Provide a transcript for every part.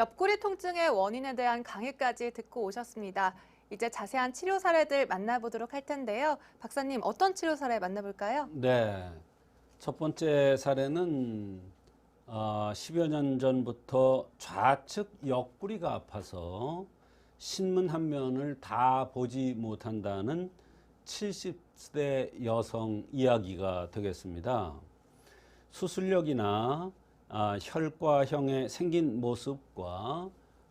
옆구리 통증의 원인에 대한 강의까지 듣고 오셨습니다. 이제 자세한 치료 사례들 만나보도록 할 텐데요. 박사님, 어떤 치료 사례 만나볼까요? 네. 첫 번째 사례는 어, 10여 년 전부터 좌측 옆구리가 아파서 신문 한 면을 다 보지 못한다는 70대 여성 이야기가 되겠습니다. 수술력이나 아, 혈과형의 생긴 모습과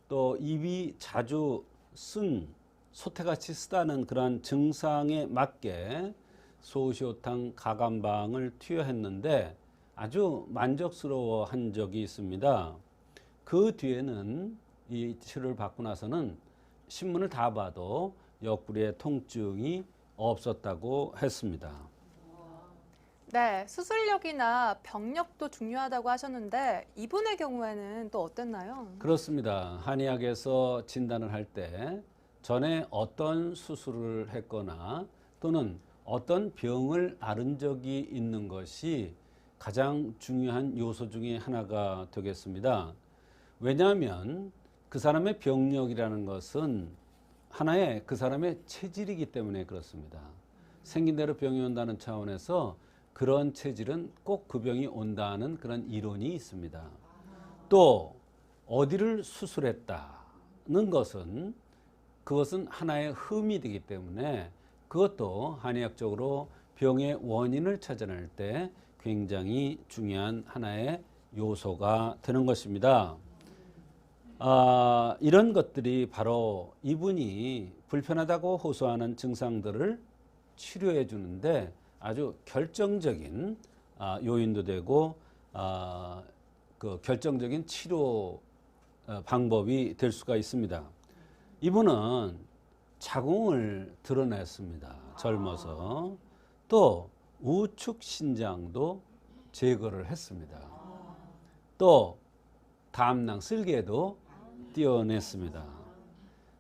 또 입이 자주 쓴 소태같이 쓰다는 그러한 증상에 맞게 소시오탕 가감방을 투여했는데 아주 만족스러워 한 적이 있습니다. 그 뒤에는 이 치료를 받고 나서는 신문을 다 봐도 옆구리에 통증이 없었다고 했습니다. 네, 수술력이나 병력도 중요하다고 하셨는데 이분의 경우에는 또 어땠나요? 그렇습니다. 한의학에서 진단을 할 때 전에 어떤 수술을 했거나 또는 어떤 병을 앓은 적이 있는 것이 가장 중요한 요소 중에 하나가 되겠습니다. 왜냐하면 그 사람의 병력이라는 것은 하나의 그 사람의 체질이기 때문에 그렇습니다. 생긴 대로 병이 온다는 차원에서 그런 체질은 꼭 그 병이 온다는 그런 이론이 있습니다. 또 어디를 수술했다는 것은 그것은 하나의 흠이 되기 때문에 그것도 한의학적으로 병의 원인을 찾아낼 때 굉장히 중요한 하나의 요소가 되는 것입니다. 아, 이런 것들이 바로 이분이 불편하다고 호소하는 증상들을 치료해 주는데 아주 결정적인 아, 요인도 되고 아, 그 결정적인 치료 어, 방법이 될 수가 있습니다. 이분은 자궁을 드러냈습니다. 젊어서 또 우측 신장도 제거를 했습니다. 또 담낭 쓸개도 띄어냈습니다.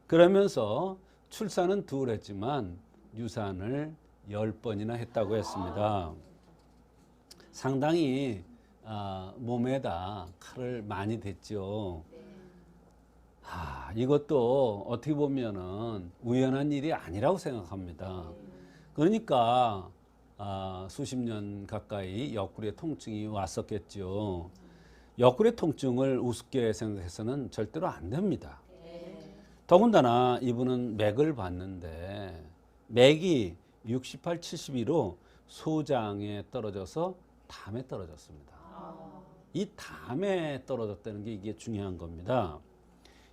그러면서 출산은 둘 했지만 유산을 열 번이나 했다고 했습니다. 상당히 아, 몸에다 칼을 많이 댔죠. 아, 이것도 어떻게 보면은 우연한 일이 아니라고 생각합니다. 그러니까 아, 수십 년 가까이 옆구리에 통증이 왔었겠죠. 옆구리 통증을 우습게 생각해서는 절대로 안 됩니다. 더군다나 이분은 맥을 봤는데 맥이 68, 72로 소장에 떨어져서 담에 떨어졌습니다. 이 담에 떨어졌다는 게 이게 중요한 겁니다.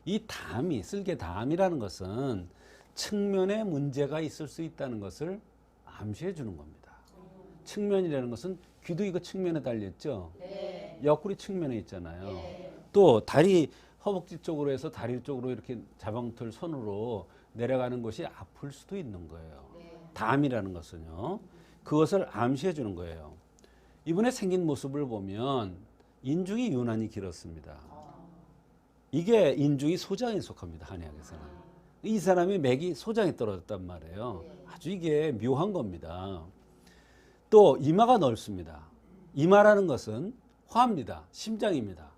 이 담이 쓸개 담이라는 것은 측면에 문제가 있을 수 있다는 것을 암시해 주는 겁니다. 측면이라는 것은 귀도 이거 측면에 달렸죠. 옆구리 측면에 있잖아요. 또 다리 허벅지 쪽으로 해서 다리 쪽으로 이렇게 자방털 손으로 내려가는 것이 아플 수도 있는 거예요. 담이라는 것은요. 그것을 암시해 주는 거예요. 이분의 생긴 모습을 보면 인중이 유난히 길었습니다. 이게 인중이 소장에 속합니다. 한의학에서는. 이 사람의 맥이 소장에 떨어졌단 말이에요. 아주 이게 묘한 겁니다. 또 이마가 넓습니다. 이마라는 것은 화입니다. 심장입니다.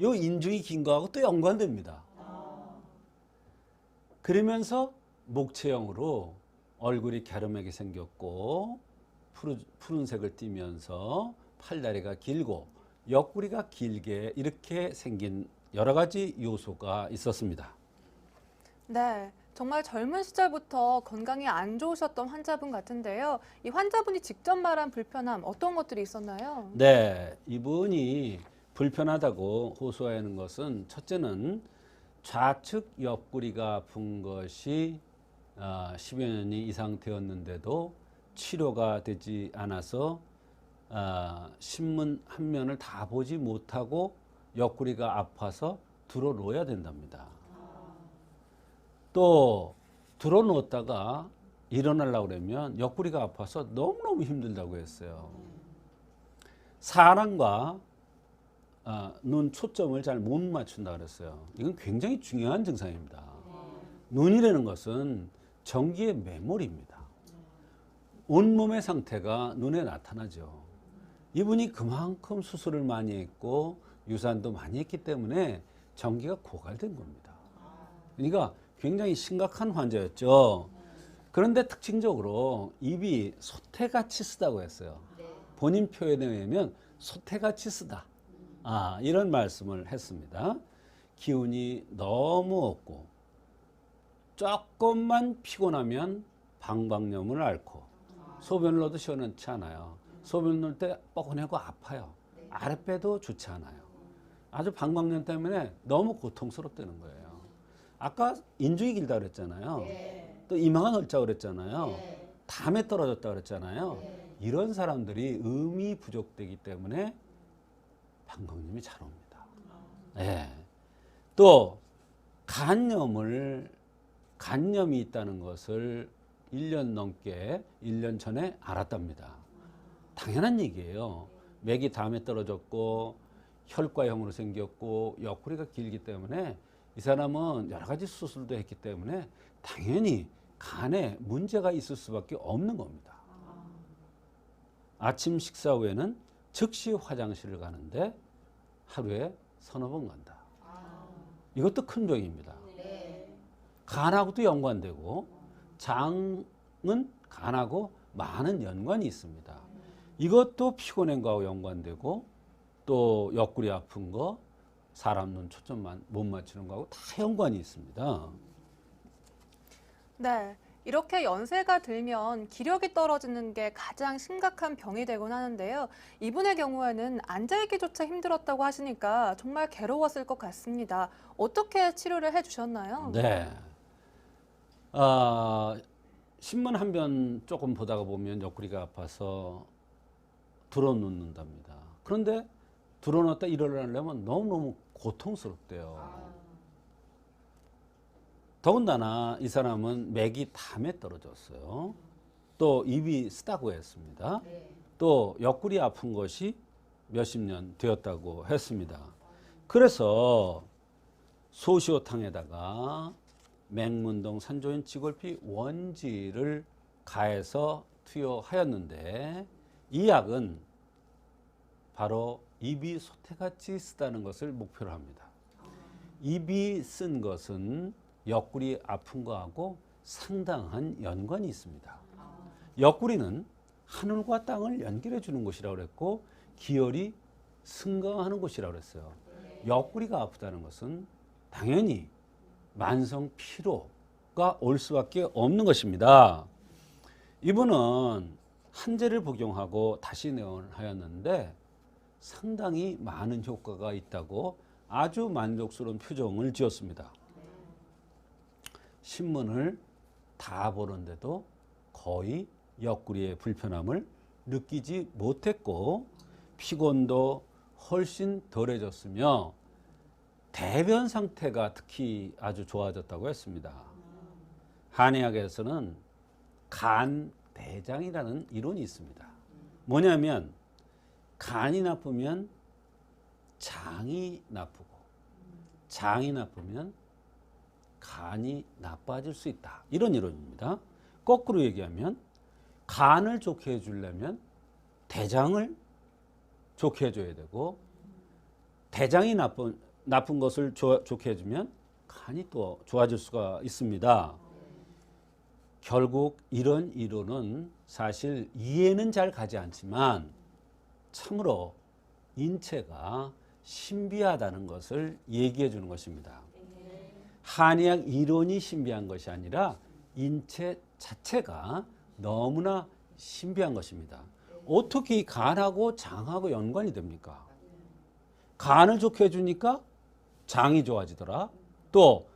요 인중이 긴 거하고 또 연관됩니다. 그러면서 목체형으로 얼굴이 갸름하게 생겼고 푸르, 푸른 색을 띠면서 팔다리가 길고 옆구리가 길게 이렇게 생긴 여러 가지 요소가 있었습니다. 네, 정말 젊은 시절부터 건강이 안 좋으셨던 환자분 같은데요. 이 환자분이 직접 말한 불편함 어떤 것들이 있었나요? 네, 이분이 불편하다고 호소하는 것은 첫째는 좌측 옆구리가 아픈 것이 아, 10여 년이 이상 되었는데도 치료가 되지 않아서 아, 신문 한 면을 다 보지 못하고 옆구리가 아파서 들어 놓아야 된답니다. 또 들어 놓았다가 일어나려고 그러면 옆구리가 아파서 너무너무 힘들다고 했어요. 사람과 아, 눈 초점을 잘 못 맞춘다 그랬어요. 이건 굉장히 중요한 증상입니다. 눈이라는 것은 전기의 매몰입니다. 온몸의 상태가 눈에 나타나죠. 이분이 그만큼 수술을 많이 했고 유산도 많이 했기 때문에 전기가 고갈된 겁니다. 그러니까 굉장히 심각한 환자였죠. 그런데 특징적으로 입이 소태같이 쓰다고 했어요. 본인 표현에 의하면 소태같이 쓰다. 아, 이런 말씀을 했습니다. 기운이 너무 없고 조금만 피곤하면 방광염을 앓고 소변을 넣어도 시원치 않아요. 소변 넣을 때 뻐근하고 아파요. 아랫배도 좋지 않아요. 아주 방광염 때문에 너무 고통스럽다는 거예요. 아까 인중이 길다 그랬잖아요. 또 이마가 넓자 그랬잖아요. 담에 떨어졌다 그랬잖아요. 이런 사람들이 음이 부족되기 때문에 방광염이 잘 옵니다. 예. 또 간염을 간염이 있다는 것을 1년 넘게 1년 전에 알았답니다. 당연한 얘기예요. 맥이 담에 떨어졌고 혈과형으로 생겼고 옆구리가 길기 때문에 이 사람은 여러 가지 수술도 했기 때문에 당연히 간에 문제가 있을 수밖에 없는 겁니다. 아침 식사 후에는 즉시 화장실을 가는데 하루에 서너 번 간다. 이것도 큰 병입니다. 간하고도 연관되고 장은 간하고 많은 연관이 있습니다. 이것도 피곤한 거하고 연관되고 또 옆구리 아픈 거 사람 눈 초점만 못 맞추는 거하고 다 연관이 있습니다. 네. 이렇게 연세가 들면 기력이 떨어지는 게 가장 심각한 병이 되곤 하는데요. 이분의 경우에는 앉아있기조차 힘들었다고 하시니까 정말 괴로웠을 것 같습니다. 어떻게 치료를 해주셨나요? 네. 아, 신문 한변 조금 보다가 보면 옆구리가 아파서 들어눕는답니다. 그런데 들어놨다 일어나려면 너무너무 고통스럽대요. 더군다나 이 사람은 맥이 담에 떨어졌어요. 또 입이 쓰다고 했습니다. 또 옆구리 아픈 것이 몇십 년 되었다고 했습니다. 그래서 소시오탕에다가 맹문동 산조인 지골피 원지를 가해서 투여하였는데 이 약은 바로 입이 소태같이 쓰다는 것을 목표로 합니다. 입이 쓴 것은 옆구리 아픈 거하고 상당한 연관이 있습니다. 옆구리는 하늘과 땅을 연결해 주는 곳이라고 그랬고 기혈이 승강하는 곳이라고 그랬어요. 옆구리가 아프다는 것은 당연히 만성 피로가 올 수밖에 없는 것입니다. 이분은 한제를 복용하고 다시 내원하였는데 상당히 많은 효과가 있다고 아주 만족스러운 표정을 지었습니다. 신문을 다 보는데도 거의 옆구리의 불편함을 느끼지 못했고 피곤도 훨씬 덜해졌으며 대변 상태가 특히 아주 좋아졌다고 했습니다. 한의학에서는 간 대장이라는 이론이 있습니다. 뭐냐면 간이 나쁘면 장이 나쁘고 장이 나쁘면 간이 나빠질 수 있다. 이런 이론입니다. 거꾸로 얘기하면 간을 좋게 해주려면 대장을 좋게 해줘야 되고 대장이 나쁜 나쁜 것을 좋- 좋게 해주면 간이 또 좋아질 수가 있습니다. 결국 이런 이론은 사실 이해는 잘 가지 않지만 참으로 인체가 신비하다는 것을 얘기해 주는 것입니다. 한의학 이론이 신비한 것이 아니라 인체 자체가 너무나 신비한 것입니다. 어떻게 이 간하고 장하고 연관이 됩니까? 간을 좋게 해주니까 장이 좋아지더라. 또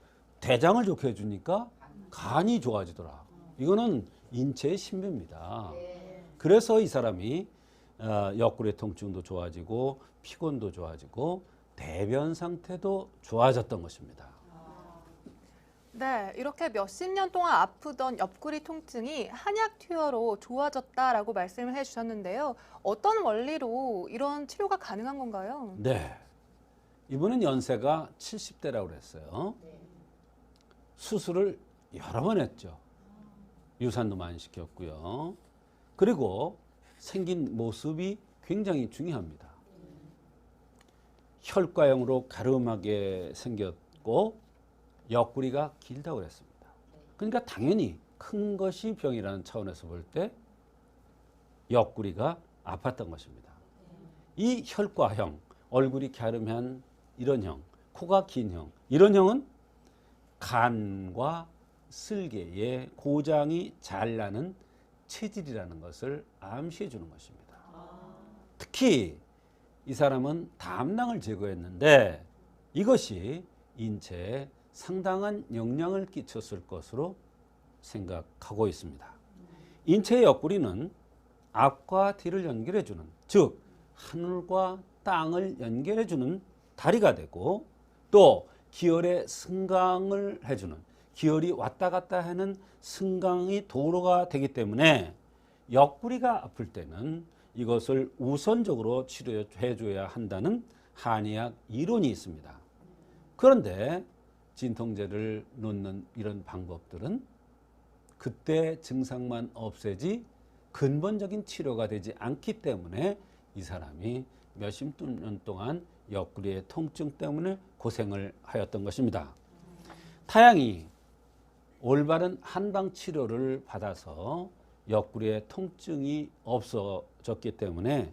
대장을 좋게 해주니까 간이 좋아지더라. 이거는 인체의 신비입니다. 그래서 이 사람이 어, 옆구리 통증도 좋아지고 피곤도 좋아지고 대변 상태도 좋아졌던 것입니다. 네, 이렇게 몇십 년 동안 아프던 옆구리 통증이 한약 투여로 좋아졌다라고 말씀을 해주셨는데요. 어떤 원리로 이런 치료가 가능한 건가요? 네. 이분은 연세가 70대라고 그랬어요. 수술을 여러 번 했죠. 유산도 많이 시켰고요. 그리고 생긴 모습이 굉장히 중요합니다. 혈과형으로 가름하게 생겼고 옆구리가 길다고 그랬습니다. 그러니까 당연히 큰 것이 병이라는 차원에서 볼 때 옆구리가 아팠던 것입니다. 이 혈과형, 얼굴이 갸름한 이런 형, 코가 긴 형, 이런 형은 간과 쓸개의 고장이 잘 나는 체질이라는 것을 암시해 주는 것입니다. 특히 이 사람은 담낭을 제거했는데 이것이 인체에 상당한 영향을 끼쳤을 것으로 생각하고 있습니다. 인체의 옆구리는 앞과 뒤를 연결해 주는 즉 하늘과 땅을 연결해 주는 다리가 되고 또 기혈의 승강을 해주는 기혈이 왔다 갔다 하는 승강이 도로가 되기 때문에 옆구리가 아플 때는 이것을 우선적으로 치료해 줘야 한다는 한의학 이론이 있습니다. 그런데 진통제를 놓는 이런 방법들은 그때 증상만 없애지 근본적인 치료가 되지 않기 때문에 이 사람이 몇십 년 동안 옆구리의 통증 때문에 고생을 하였던 것입니다. 타양이 올바른 한방 치료를 받아서 옆구리의 통증이 없어졌기 때문에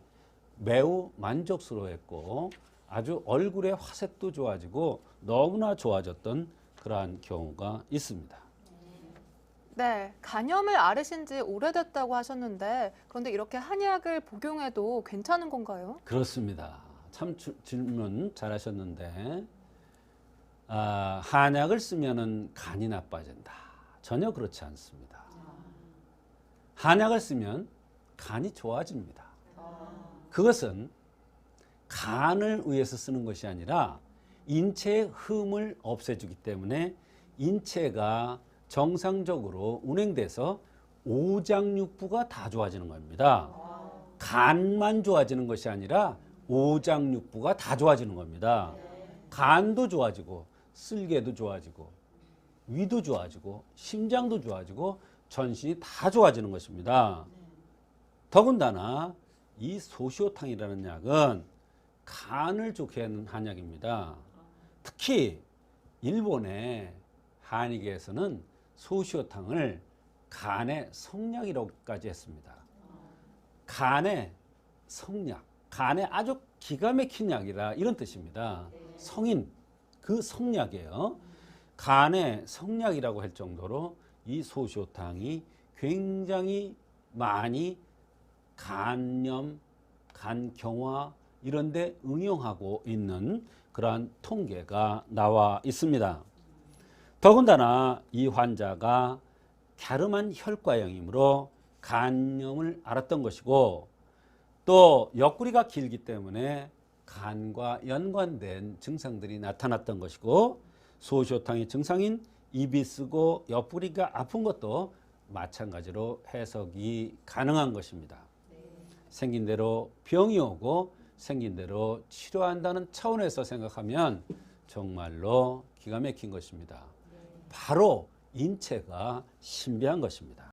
매우 만족스러워했고 아주 얼굴의 화색도 좋아지고 너무나 좋아졌던 그러한 경우가 있습니다. 네, 간염을 앓으신 지 오래됐다고 하셨는데 그런데 이렇게 한약을 복용해도 괜찮은 건가요? 그렇습니다. 참 주- 질문 잘하셨는데 아, 한약을 쓰면은 간이 나빠진다. 전혀 그렇지 않습니다. 한약을 쓰면 간이 좋아집니다. 그것은 간을 위해서 쓰는 것이 아니라 인체의 흠을 없애주기 때문에 인체가 정상적으로 운행돼서 오장육부가 다 좋아지는 겁니다. 간만 좋아지는 것이 아니라 오장육부가 다 좋아지는 겁니다. 간도 좋아지고 쓸개도 좋아지고 위도 좋아지고 심장도 좋아지고 전신이 다 좋아지는 것입니다. 더군다나 이 소시오탕이라는 약은 간을 좋게 하는 한약입니다. 특히 일본의 한의계에서는 소시오탕을 간의 성약이라고까지 했습니다. 간의 성약, 간의 아주 기가 막힌 약이라 이런 뜻입니다. 성인 그 성약이에요. 간의 성약이라고 할 정도로 이 소시오탕이 굉장히 많이 간염, 간경화 이런 데 응용하고 있는 그러한 통계가 나와 있습니다. 더군다나 이 환자가 갸름한 혈과형이므로 간염을 앓았던 것이고 또 옆구리가 길기 때문에 간과 연관된 증상들이 나타났던 것이고 소시오탕의 증상인 입이 쓰고 옆구리가 아픈 것도 마찬가지로 해석이 가능한 것입니다. 생긴 대로 병이 오고 생긴 대로 치료한다는 차원에서 생각하면 정말로 기가 막힌 것입니다. 바로 인체가 신비한 것입니다.